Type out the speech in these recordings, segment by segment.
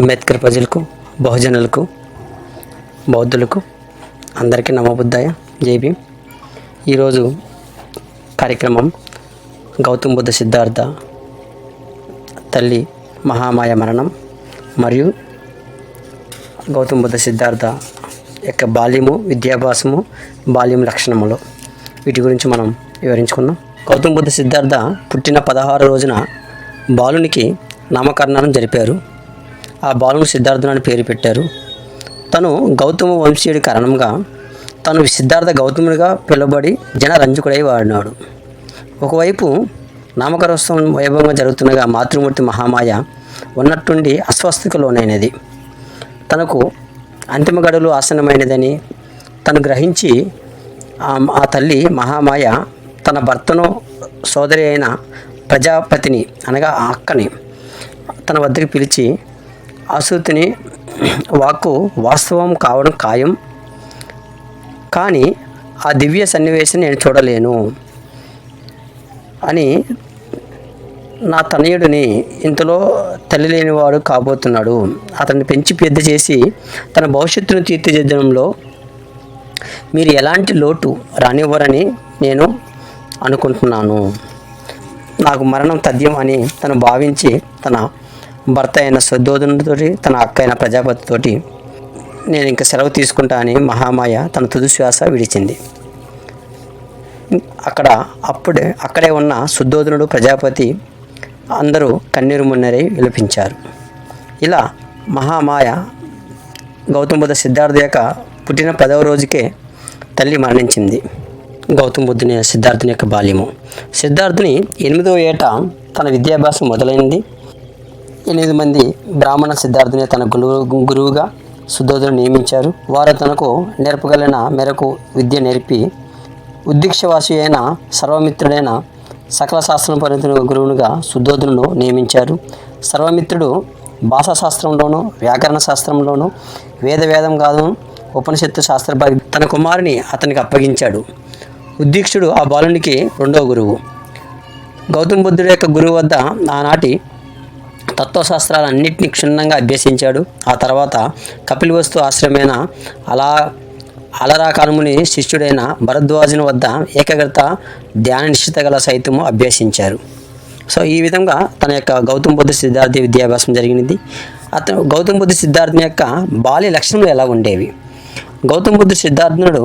అంబేద్కర్ ప్రజలకు బహుజనులకు బౌద్ధులకు అందరికీ నమబుద్ధాయ జై భీమ్. ఈరోజు కార్యక్రమం గౌతమ్ బుద్ధ సిద్ధార్థ తల్లి మహామాయ మరణం మరియు గౌతమ్ బుద్ధ సిద్ధార్థ యొక్క బాల్యము విద్యాభ్యాసము బాల్యం లక్షణములు. వీటి గురించి మనం వివరించుకుందాం. గౌతమ్ బుద్ధ సిద్ధార్థ పుట్టిన పదహారు రోజున బాలునికి నామకరణం జరిపారు. ఆ బాలుని సిద్ధార్థుడు అని పేరు పెట్టారు. తను గౌతమ వంశీయుడి కారణంగా తను సిద్ధార్థ గౌతముడిగా పిలువబడి జనరంజకుడై వాడినాడు. ఒకవైపు నామకరోత్సవం వైభవంగా జరుగుతుండగా మాతృమూర్తి మహామాయ ఉన్నట్టుండి అస్వస్థకు లోనైనది. తనకు అంతిమ గడులు ఆసన్నమైనదని తను గ్రహించి ఆ తల్లి మహామాయ తన భర్తను సోదరి అయిన ప్రజాపతిని అనగా అక్కని తన వద్దకు పిలిచి ఆసూతిని వాక్కు వాస్తవం కావడం ఖాయం. కానీ ఆ దివ్య సన్నివేశం నేను చూడలేను అని నా తనయుడిని ఇంతలో తల్లి లేనివాడు కాబోతున్నాడు. అతన్ని పెంచి పెద్ద చేసి తన భవిష్యత్తును తీర్చిదిద్దడంలో మీరు ఎలాంటి లోటు రానివ్వరని నేను అనుకుంటున్నాను. నాకు మరణం తథ్యం అని తను భావించి తన భర్త అయిన శుద్ధోదనుడితోటి తన అక్క అయిన ప్రజాపతితోటి నేను ఇంకా సెలవు తీసుకుంటా అని మహామాయ తన తుదుశ్వాస విడిచింది. అక్కడ అప్పుడే అక్కడే ఉన్న శుద్ధోధనుడు ప్రజాపతి అందరూ కన్నీరు మున్నరై విలపించారు. ఇలా మహామాయ గౌతమ బుద్ధ సిద్ధార్థ యొక్క పుట్టిన పదవ రోజుకే తల్లి మరణించింది. గౌతమ బుద్ధుని సిద్ధార్థుని యొక్క బాల్యము. సిద్ధార్థుని ఎనిమిదవ ఏట తన విద్యాభ్యాసం మొదలైంది. ఎనిమిది మంది బ్రాహ్మణ సిద్ధార్థుని తన గురువు గురువుగా శుద్ధోదను నియమించారు. వారు తనకు నేర్పగలిగిన మేరకు విద్య నేర్పి ఉద్దిక్షవాసి అయిన సర్వమిత్రుడైన సకల శాస్త్రం పరిణితుడు గురువునిగా శుద్ధోదనుడు నియమించారు. సర్వమిత్రుడు భాషాశాస్త్రంలోను వ్యాకరణ శాస్త్రంలోను వేద వేదం కాదు ఉపనిషత్తు శాస్త్ర తన కుమారుని అతనికి అప్పగించాడు. ఉద్దీక్షుడు ఆ బాలునికి రెండవ గురువు. గౌతమ బుద్ధుడి యొక్క గురువు వద్ద ఆనాటి తత్వశాస్త్రాలన్నింటినీ క్షుణ్ణంగా అభ్యసించాడు. ఆ తర్వాత కపిలవస్తు ఆశ్రమైన అలా అలరాకాలముని శిష్యుడైన భరద్వాజుని వద్ద ఏకాగ్రత ధ్యాన నిశ్చిత గల సైతము అభ్యసించారు. సో ఈ విధంగా తన యొక్క గౌతమ బుద్ధ సిద్ధార్థ విద్యాభ్యాసం జరిగినది. అతను గౌతమ బుద్ధ సిద్ధార్థుని యొక్క బాల్య లక్షణాలు ఎలా ఉండేవి? గౌతమ బుద్ధ సిద్ధార్థునుడు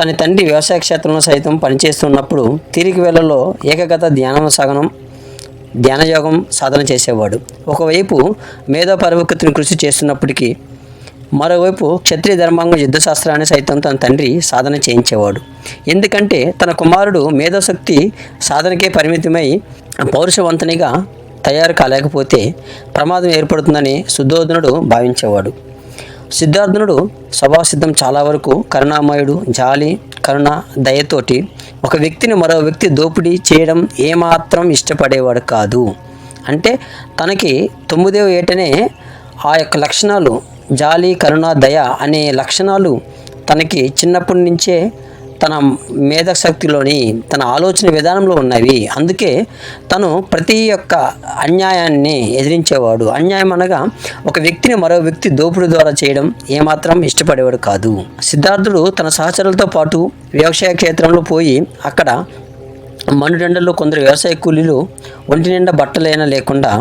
తన తండ్రి వ్యవసాయ క్షేత్రంలో సైతం పనిచేస్తున్నప్పుడు తీరిక వేళల్లో ఏకగత ధ్యానం సగనం ధ్యానయోగం సాధన చేసేవాడు. ఒకవైపు మేధో కృషి చేస్తున్నప్పటికీ మరోవైపు క్షత్రియ ధర్మాంగం యుద్ధశాస్త్రాన్ని సైతం తన తండ్రి సాధన చేయించేవాడు. ఎందుకంటే తన కుమారుడు మేధోశక్తి సాధనకే పరిమితమై పౌరుషవంతునిగా తయారు కాలేకపోతే ప్రమాదం ఏర్పడుతుందని శుద్ధోధనుడు భావించేవాడు. సిద్ధార్థనుడు స్వభావసిద్ధం చాలా వరకు కరుణామయుడు జాలి కరుణ దయతోటి ఒక వ్యక్తిని మరో వ్యక్తి దోపిడీ చేయడం ఏమాత్రం ఇష్టపడేవాడు కాదు. అంటే తనకి తొమ్మిదవ ఏటనే ఆ యొక్క లక్షణాలు జాలి కరుణ దయ అనే లక్షణాలు తనకి చిన్నప్పటి నుంచే తన మేధశక్తిలోని తన ఆలోచన విధానంలో ఉన్నవి. అందుకే తను ప్రతి ఒక్క అన్యాయాన్ని ఎదిరించేవాడు. అన్యాయం అనగా ఒక వ్యక్తిని మరో వ్యక్తి దోపుడు ద్వారా చేయడం ఏమాత్రం ఇష్టపడేవాడు కాదు. సిద్ధార్థుడు తన సహచరులతో పాటు వ్యవసాయ క్షేత్రంలో పోయి అక్కడ మనుడండల్లో కొందరు వ్యవసాయ కూలీలు ఒంటి నిండా బట్టలైనా లేకుండా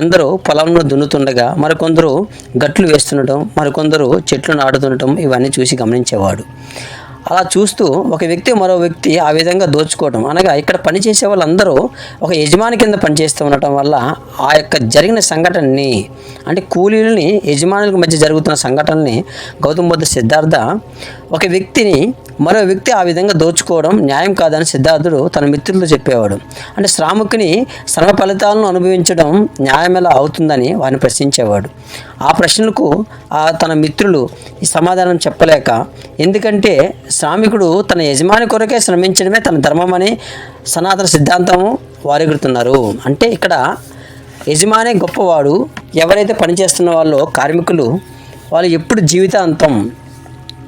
అందరూ పొలంలో దున్నుతుండగా మరికొందరు గట్లు వేస్తుండటం మరికొందరు చెట్లు నాటుతుండటం ఇవన్నీ చూసి గమనించేవాడు. అలా చూస్తూ ఒక వ్యక్తి మరో వ్యక్తి ఆ విధంగా దోచుకోవడం అనగా ఇక్కడ పనిచేసే వాళ్ళందరూ ఒక యజమాని కింద పనిచేస్తూ ఉండటం వల్ల ఆ యొక్క జరిగిన సంఘటనని అంటే కూలీలని యజమానుల మధ్య జరుగుతున్న సంఘటనని గౌతమ బుద్ధ సిద్ధార్థ ఒక వ్యక్తిని మరో వ్యక్తి ఆ విధంగా దోచుకోవడం న్యాయం కాదని సిద్ధార్థుడు తన మిత్రులతో చెప్పేవాడు. అంటే శ్రామికుని శ్రమ ఫలితాలను అనుభవించడం న్యాయం ఎలా అవుతుందని వారిని ప్రశ్నించేవాడు. ఆ ప్రశ్నలకు ఆ తన మిత్రులు ఈ సమాధానం చెప్పలేక ఎందుకంటే శ్రామికుడు తన యజమాని కొరకే శ్రమించడమే తన ధర్మం అని సనాతన సిద్ధాంతము వారెగురుతున్నారు. అంటే ఇక్కడ యజమానే గొప్పవాడు ఎవరైతే పనిచేస్తున్న వాళ్ళో కార్మికులు వాళ్ళు ఎప్పుడు జీవితాంతం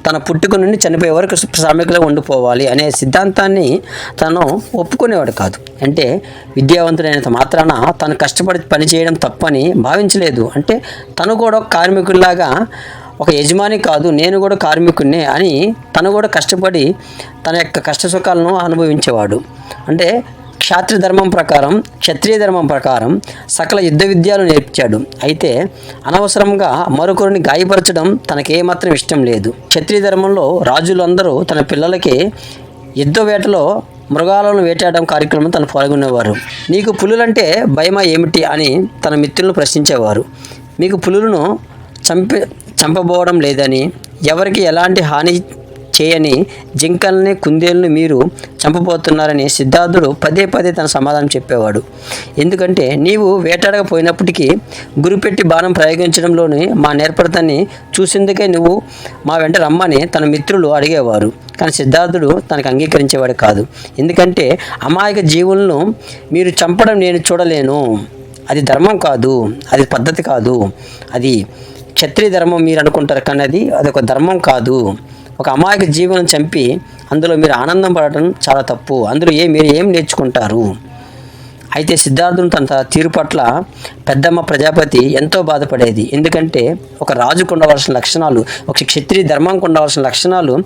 తన పుట్టుక నుండి చనిపోయే వరకు శ్రామికులుగా ఉండిపోవాలి అనే సిద్ధాంతాన్ని తను ఒప్పుకునేవాడు కాదు. అంటే విద్యావంతుడైనంత మాత్రాన తను కష్టపడి పని చేయడం తప్పని భావించలేదు. అంటే తను కూడా కార్మికుల్లాగా ఒక యజమాని కాదు నేను కూడా కార్మికుడినే అని తను కూడా కష్టపడి తన యొక్క కష్ట సుఖాలను అనుభవించేవాడు. అంటే క్షాత్రి ధర్మం ప్రకారం క్షత్రియ ధర్మం ప్రకారం సకల యుద్ధ విద్యలు నేర్పించాడు. అయితే అనవసరంగా మరొకరిని గాయపరచడం తనకేమాత్రం ఇష్టం లేదు. క్షత్రియ ధర్మంలో రాజులందరూ తన పిల్లలకి యుద్ధ వేటలో మృగాలను వేటాడడం కార్యక్రమం తను పాల్గొనేవారు. నీకు పులులంటే భయమా ఏమిటి అని తన మిత్రులను ప్రశ్నించేవారు. మీకు పులులను చంపి చంపబోవడం లేదని ఎవరికి ఎలాంటి హాని చేయని జింకల్ని కుందేలను మీరు చంపబోతున్నారని సిద్ధార్థుడు పదే పదే తన సమాధానం చెప్పేవాడు. ఎందుకంటే నీవు వేటాడకపోయినప్పటికీ గురిపెట్టి బాణం ప్రయోగించడంలోని మా నేర్పడతాన్ని చూసేందుకే నువ్వు మా వెంట రమ్మని తన మిత్రులు అడిగేవారు. కానీ సిద్ధార్థుడు తనకు అంగీకరించేవాడు కాదు. ఎందుకంటే అమాయక జీవులను మీరు చంపడం నేను చూడలేను. అది ధర్మం కాదు. అది పద్ధతి కాదు. అది క్షత్రియ ధర్మం మీరు అనుకుంటారు కానీ అది అదొక ధర్మం కాదు. ఒక అమాయక జీవనం చంపి అందులో మీరు ఆనందం పడటం చాలా తప్పు. అందులో ఏ మీరు ఏం నేర్చుకుంటారు? అయితే సిద్ధార్థుని తన తీరు పట్ల పెద్దమ్మ ప్రజాపతి ఎంతో బాధపడేది. ఎందుకంటే ఒక రాజుకు ఉండవలసిన లక్షణాలు ఒక క్షత్రియ ధర్మంకు ఉండవలసిన లక్షణాలు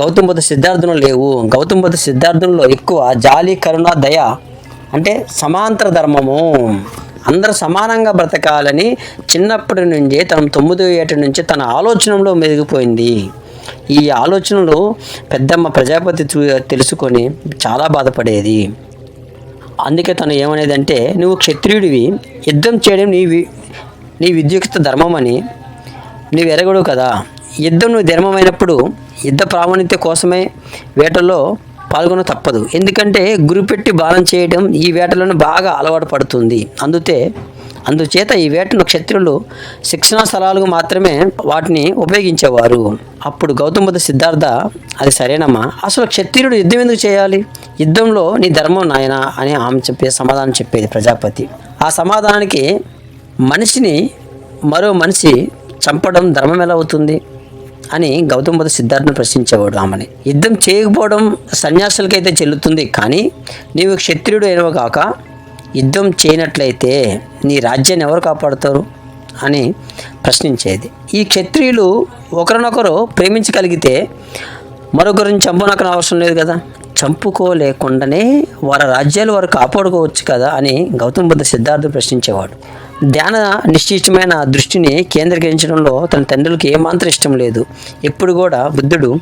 గౌతమ బుద్ధ సిద్ధార్థులు లేవు. గౌతమ బుద్ధ సిద్ధార్థుల్లో ఎక్కువ జాలి కరుణ దయ అంటే సమాంతర ధర్మము. అందరూ సమానంగా బ్రతకాలని చిన్నప్పటి నుంచే తన తొమ్మిదో ఏట నుంచి తన ఆలోచనలో మెదిగిపోయింది ఈ ఆలోచనలు పెద్దమ్మ ప్రజాపతి తెలుసుకొని చాలా బాధపడేది. అందుకే తను ఏమనేదంటే నువ్వు క్షత్రియుడివి యుద్ధం చేయడం నీ వి నీ విద్యుక్త ధర్మం అని నీవు ఎరగడు కదా. యుద్ధం నువ్వు ధర్మమైనప్పుడు యుద్ధ ప్రామాణిత్య కోసమే వేటలో పాల్గొన తప్పదు. ఎందుకంటే గురిపెట్టి బాలం చేయడం ఈ వేటలను బాగా అలవాటు పడుతుంది. అందుతే అందుచేత ఈ వేటను క్షత్రులు శిక్షణా స్థలాలకు మాత్రమే వాటిని ఉపయోగించేవారు. అప్పుడు గౌతమ బుద్ధ సిద్ధార్థ అది సరేనమ్మా అసలు క్షత్రియుడు యుద్ధం ఎందుకు చేయాలి? యుద్ధంలో నీ ధర్మం నాయన అని ఆమె చెప్పే సమాధానం చెప్పేది ప్రజాపతి. ఆ సమాధానానికి మనిషిని మరో మనిషి చంపడం ధర్మం ఎలా అవుతుంది? అని గౌతమ బుద్ధ సిద్ధార్థను ప్రశ్నించేవాడు ఆమెని యుద్ధం చేయకపోవడం సన్యాసులకైతే చెల్లుతుంది కానీ నీవు క్షత్రియుడు అయినవ కాక యుద్ధం చేయనట్లయితే నీ రాజ్యాన్ని ఎవరు కాపాడుతారు? అని ప్రశ్నించేది. ఈ క్షత్రియులు ఒకరినొకరు ప్రేమించగలిగితే మరొకరిని చంపనక్కన అవసరం లేదు కదా? చంపుకోలేకుండానే వారి రాజ్యాలు వారు కాపాడుకోవచ్చు కదా అని గౌతమ బుద్ధ సిద్ధార్థుడు ప్రశ్నించేవాడు. ధ్యాన నిశ్చితమైన దృష్టిని కేంద్రీకరించడంలో తన తండ్రులకు ఏమాత్రం ఇష్టం లేదు. ఎప్పుడు కూడా బుద్ధుడు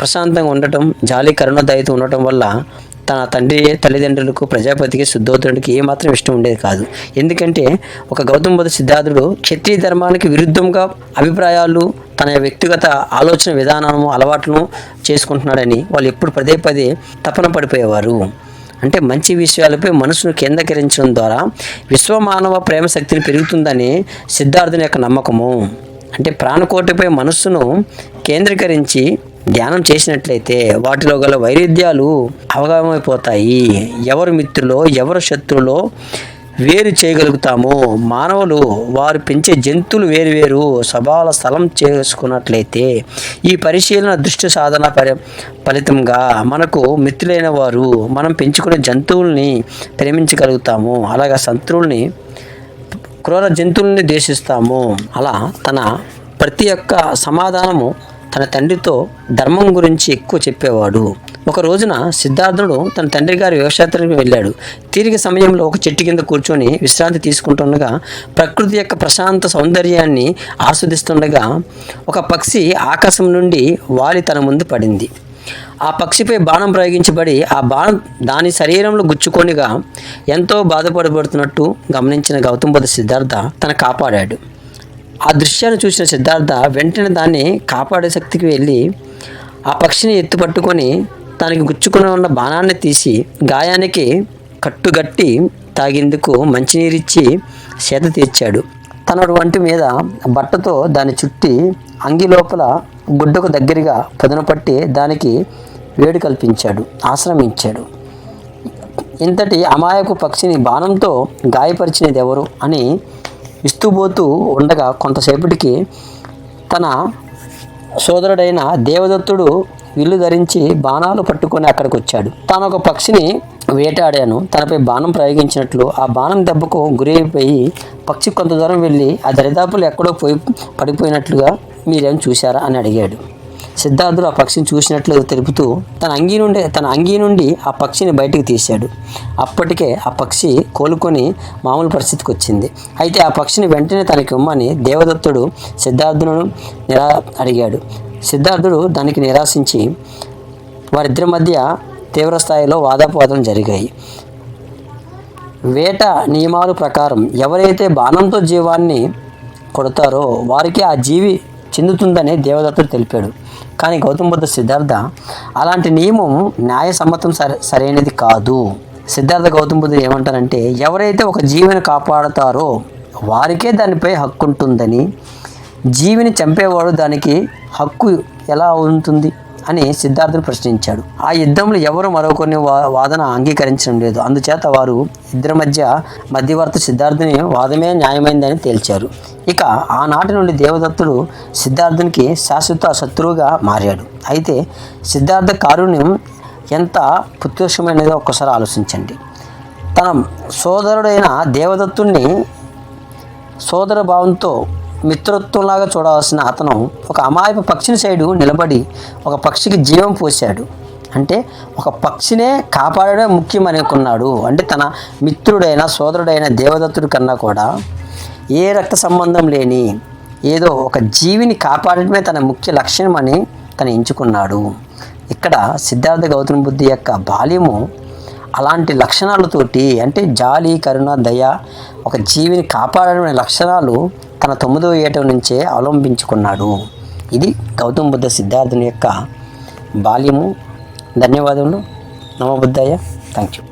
ప్రశాంతంగా ఉండటం జాలి కరుణ ఉండటం వల్ల తన తండ్రి తల్లిదండ్రులకు ప్రజాపతికి శుద్ధోత్తరుడికి ఏమాత్రం ఇష్టం ఉండేది కాదు. ఎందుకంటే ఒక గౌతమ బుద్ధ సిద్ధార్థుడు క్షత్రియ ధర్మానికి విరుద్ధంగా అభిప్రాయాలు తన వ్యక్తిగత ఆలోచన విధానము అలవాట్లను చేసుకుంటున్నాడని వాళ్ళు ఎప్పుడు పదే పదే తపన పడిపోయేవారు. అంటే మంచి విషయాలపై మనసును కేంద్రీకరించడం ద్వారా విశ్వమానవ ప్రేమ శక్తిని పెరుగుతుందని సిద్ధార్థుని యొక్క నమ్మకము. అంటే ప్రాణకోటిపై మనస్సును కేంద్రీకరించి ధ్యానం చేసినట్లయితే వాటిలో గల వైరుధ్యాలు అవగాహమైపోతాయి. ఎవరు మిత్రులో ఎవరు శత్రులో వేరు చేయగలుగుతాము? మానవులు వారు పెంచే జంతువులు వేరువేరు స్వభావాల స్థలం చేసుకున్నట్లయితే ఈ పరిశీలన దృష్టి సాధన పరి ఫలితంగా మనకు మిత్రులైన వారు మనం పెంచుకునే జంతువుల్ని ప్రేమించగలుగుతాము. అలాగే శత్రువుల్ని క్రూర జంతువుల్ని ద్వేషిస్తాము. అలా తన ప్రతి ఒక్క సమాధానము తన తండ్రితో ధర్మం గురించి ఎక్కువ చెప్పేవాడు. ఒక రోజున సిద్ధార్థుడు తన తండ్రి గారి వ్యవసాయానికి వెళ్ళాడు. తీరిక సమయంలో ఒక చెట్టు కింద కూర్చొని విశ్రాంతి తీసుకుంటుండగా ప్రకృతి యొక్క ప్రశాంత సౌందర్యాన్ని ఆస్వాదిస్తుండగా ఒక పక్షి ఆకాశం నుండి వాలి తన ముందు పడింది. ఆ పక్షిపై బాణం ప్రయోగించబడి ఆ బాణం దాని శరీరంలో గుచ్చుకొనిగా ఎంతో బాధపడబడుతున్నట్టు గమనించిన గౌతమ బుద్ధ సిద్ధార్థ తన కాపాడాడు. ఆ దృశ్యాన్ని చూసిన సిద్ధార్థ వెంటనే దాన్ని కాపాడే శక్తికి వెళ్ళి ఆ పక్షిని ఎత్తుపట్టుకొని తనకి గుచ్చుకుని ఉన్న బాణాన్ని తీసి గాయానికి కట్టుగట్టి తాగేందుకు మంచినీరిచ్చి సేత తీర్చాడు. తన వంటి మీద బట్టతో దాన్ని చుట్టి అంగి లోపల గుడ్డకు దగ్గరగా పదును పట్టి దానికి వేడి కల్పించాడు ఆశ్రమించాడు. ఇంతటి అమాయకు పక్షిని బాణంతో గాయపరిచినది ఎవరు అని ఇస్తూపోతూ ఉండగా కొంతసేపటికి తన సోదరుడైన దేవదత్తుడు విల్లు ధరించి బాణాలు పట్టుకొని అక్కడికి వచ్చాడు. తాను ఒక పక్షిని వేటాడాను. తనపై బాణం ప్రయోగించినట్లు ఆ బాణం దెబ్బకు గురైపోయి పక్షి కొంత దూరం వెళ్ళి ఆ దరిదాపులు ఎక్కడో పోయి పడిపోయినట్లుగా మీరేం చూశారా? అని అడిగాడు. సిద్ధార్థుడు ఆ పక్షిని చూసినట్లు తెలుపుతూ తన అంగీ నుండి తన అంగీ నుండి ఆ పక్షిని బయటికి తీశాడు. అప్పటికే ఆ పక్షి కోలుకొని మామూలు పరిస్థితికి వచ్చింది. అయితే ఆ పక్షిని వెంటనే తనకి ఇమ్మని దేవదత్తుడు సిద్ధార్థును నిరా అడిగాడు. సిద్ధార్థుడు దానికి నిరాశించి వారిద్దరి మధ్య తీవ్ర స్థాయిలో వాదాపవాదం జరిగాయి. వేట నియమాల ప్రకారం ఎవరైతే బాణంతో జీవాన్ని కొడతారో వారికి ఆ జీవి చెందుతుందని దేవదత్తుడు తెలిపాడు. కానీ గౌతమ బుద్ధ సిద్ధార్థ అలాంటి నియమం న్యాయసమ్మతం సర సరైనది కాదు. సిద్ధార్థ గౌతమ బుద్ధుడు ఏమంటారంటే ఎవరైతే ఒక జీవిని కాపాడుతారో వారికే దానిపై హక్కు ఉంటుందని జీవిని చంపేవాడు దానికి హక్కు ఎలా ఉంటుంది? అని సిద్ధార్థుడు ప్రశ్నించాడు. ఆ యుద్ధంలో ఎవరు మరొకరిని వా వాదన అంగీకరించడం లేదు. అందుచేత వారు ఇద్దరి మధ్య మధ్యవర్తి సిద్ధార్థుని వాదమే న్యాయమైందని తేల్చారు. ఇక ఆనాటి నుండి దేవదత్తుడు సిద్ధార్థునికి శాశ్వత శత్రువుగా మారాడు. అయితే సిద్ధార్థ కారుణ్యం ఎంత పుత్యోషమైనదో ఒక్కసారి ఆలోచించండి. తన సోదరుడైన దేవదత్తుణ్ణి సోదర భావంతో మిత్రత్వంలాగా చూడవలసిన అతను ఒక అమాయపు పక్షిని సైడు నిలబడి ఒక పక్షికి జీవం పోశాడు. అంటే ఒక పక్షినే కాపాడడం ముఖ్యం అనుకున్నాడు అంటే తన మిత్రుడైన సోదరుడైన దేవదత్తుడి కన్నా కూడా ఏ రక్త సంబంధం లేని ఏదో ఒక జీవిని కాపాడటమే తన ముఖ్య లక్ష్యం అని తను ఎంచుకున్నాడు. ఇక్కడ సిద్ధార్థ గౌతమ బుద్ధి యొక్క బాల్యము అలాంటి లక్షణాలతోటి అంటే జాలి కరుణ దయ ఒక జీవిని కాపాడడం లక్షణాలు తన తొమ్మిదవ ఏట నుంచే అవలంబించుకున్నాడు. ఇది గౌతమ బుద్ధ సిద్ధార్థుని యొక్క బాల్యము. ధన్యవాదములు. నమబుద్ధయ్య థ్యాంక్ యూ